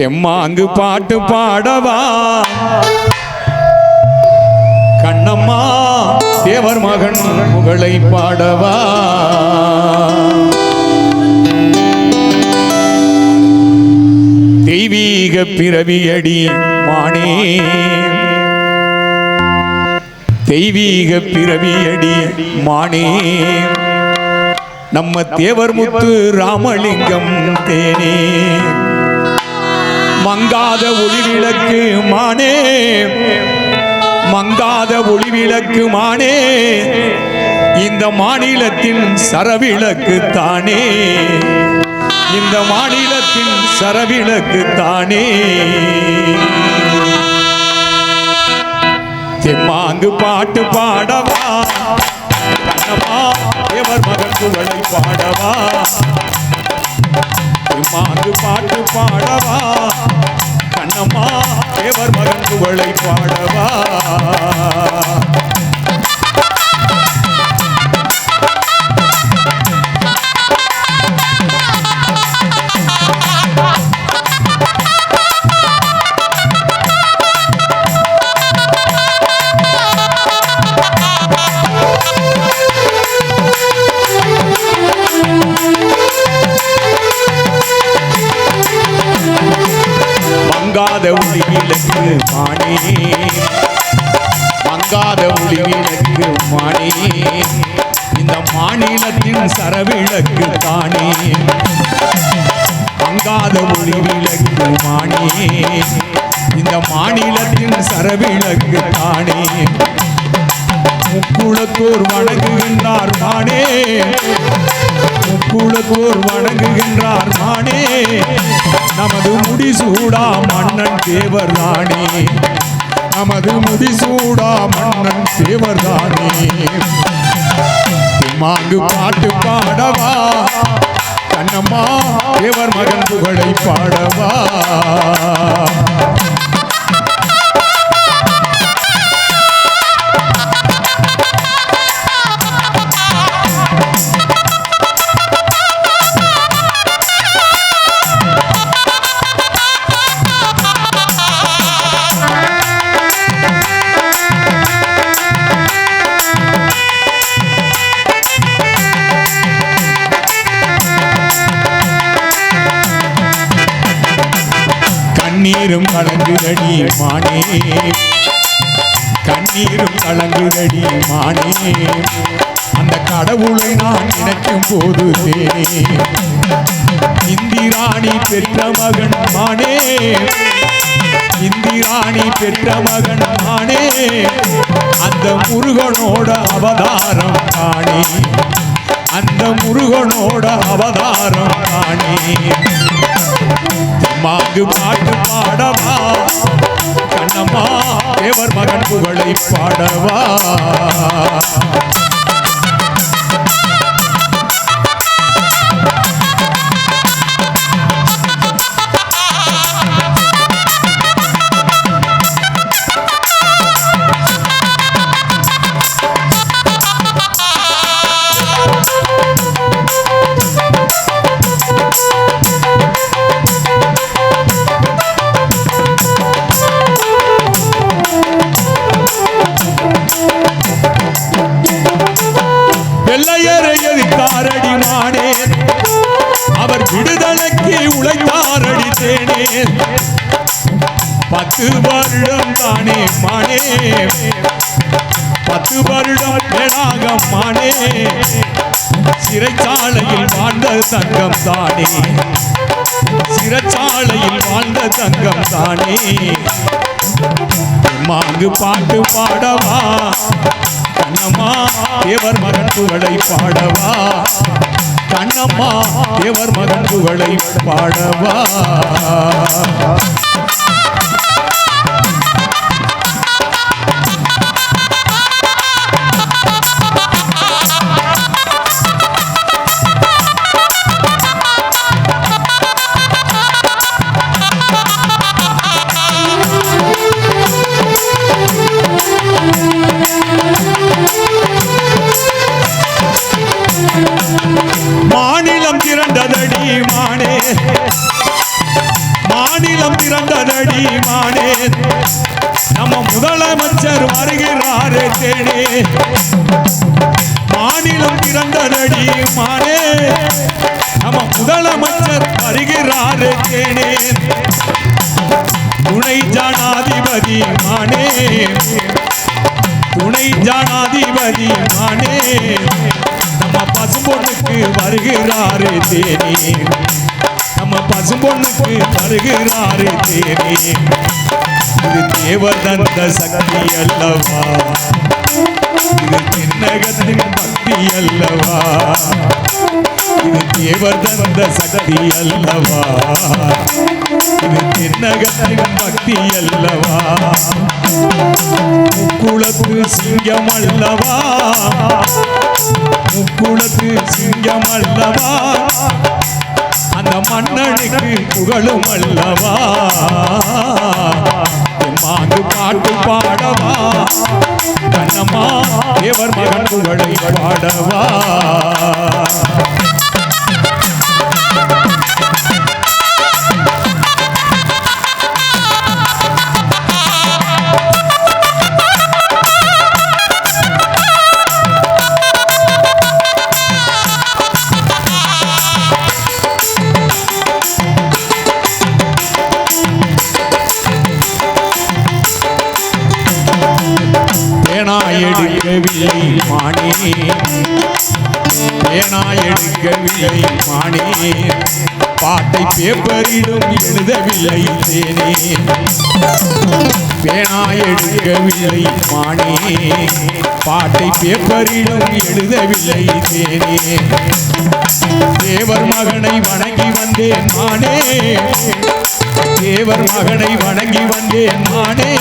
செம்மாங்கு பாட்டு பாடவா? கண்ணம்மா தேவர் மகன் புகழை பாடவா? தெய்வீக பிறவியடி மானே. தெய்வீக பிறவியடி மானே. நம்ம தேவர் முத்து ராமலிங்கம் தேனே. மங்காத ஒளிவிளக்கு மானே. மங்காத ஒளிவிளக்கு மானே. இந்த மாநிலத்தின் சரவிளக்கு தானே. இந்த மாநிலத்தின் சரவிளக்கு தானே. தெம்மாங்கு பாட்டு பாடவா. கண்ணம்மா எவர் மகன் புகழை பாடவா. தெம்மாங்கு பாட்டு பாடவா. கண்ணம்மா தேவர் மகன் புகழை பாடவா. மானே. மங்காத ஒளி விளக்கு மானே. இந்த மாநிலத்தின் சரவிளக்கு தானே. மங்காத ஒளி விளக்கு மானே. இந்த மாநிலத்தின் சரவிளக்கு தானே. முக்குளத்தோர் வணங்குகின்றார் மானே. முக்குளத்தோர் வணங்குகின்றார் மானே. நமது முடிசூடா மன்னன் தேவர்தானே. நமது முடிசூடா மன்னன் தேவர்தானே. மாங்கு பாட்டு பாடவா. கண்ணம்மா தேவர் மகன் புகழை பாடவா. கண்ணீரும் கலங்குதடி மானே. கண்ணீரும் கலங்குதடி மானே. அந்த கடவுளை நான் நினைக்கும் போது தேனே. இந்திராணி பெற்ற மகன் மானே. இந்திராணி பெற்ற மகன் மானே. அந்த முருகனோட அவதாரம் காணே அந்த முருகனோட அவதாரம் காணே மாங்கு பாட்டு பாடவா கண்ணம்மா தேவர் மகன் புகழை பாடவா. வெள்ளையரை எதிர்த்தாரடி மானே அவர் விடுதலைக்கு உழைத்தாரடி தேனே. பத்து வருடம் தானே மானே. பத்து வருடம் வேளாக மானே. சிறைச்சாலையில் வாழ்ந்த தங்கம் தானே. சிறைச்சாலையில் வாழ்ந்த தங்கம் தானே. மாங்கு பாட்டு பாடவா? கண்ணம்மா எவர் மகன் புகழை பாடவா? கண்ணம்மா எவர் மகன் புகழை பாடவா? நம்ம முதலமைச்சர் வருகிறாரே தேனே. மாநிலம் பிறந்ததடி மானே. நம்ம முதலமைச்சர் வருகிறாரே தேனே. துணை ஜனாதிபதி மானே. துணை ஜனாதிபதி மானே. நம்ம பசுபொண்ணுக்கு வருகிறாரே தேனே. நம்ம பசும்பொண்ணுக்கு தருகிறாரு தேவி. இது தேவர் தந்த சக்தி அல்லவா? இது தென்னகத்தின் பக்தி அல்லவா? இது தேவர் தந்த சக்தி அல்லவா? இது தென்னகத்தின் பக்தி அல்லவா? முக்குளத்து சிங்கம் அல்லவா? முக்குளத்து சிங்கம் அல்லவா? அந்த மன்னனுக்கு புகழும் அல்லவா? பேனா எடுக்கவில்லை மாணி பேனா எடுக்கவில்லை மாணி பாட்டை பேப்பரிலும் எழுதவில்லை தேனே பேனா எடுக்கவில்லை மாணி. பாட்டை பேப்பரிலும் எழுதவில்லை தேனே தேவர் மகனை வணங்கி வந்தேன் மானே தேவர் மகனை வணங்கி வந்தேன் நானே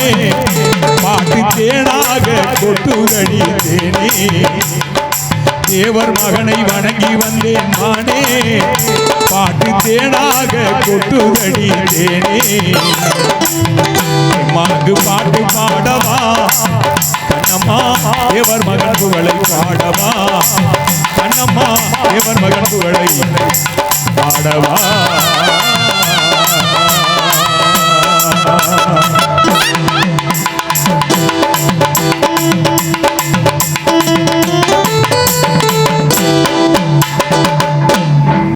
பாட்டு தேனாக கொட்டுதடி தேவர் மகனை வணங்கி வந்தேன் நானே பாட்டு தேனாக கொட்டுதடி மகு பாட்டு பாடவா? கண்ணம்மா தேவர் மகன் புகழை பாடவா? கண்ணம்மா தேவர் மகன் புகழை பாடவா?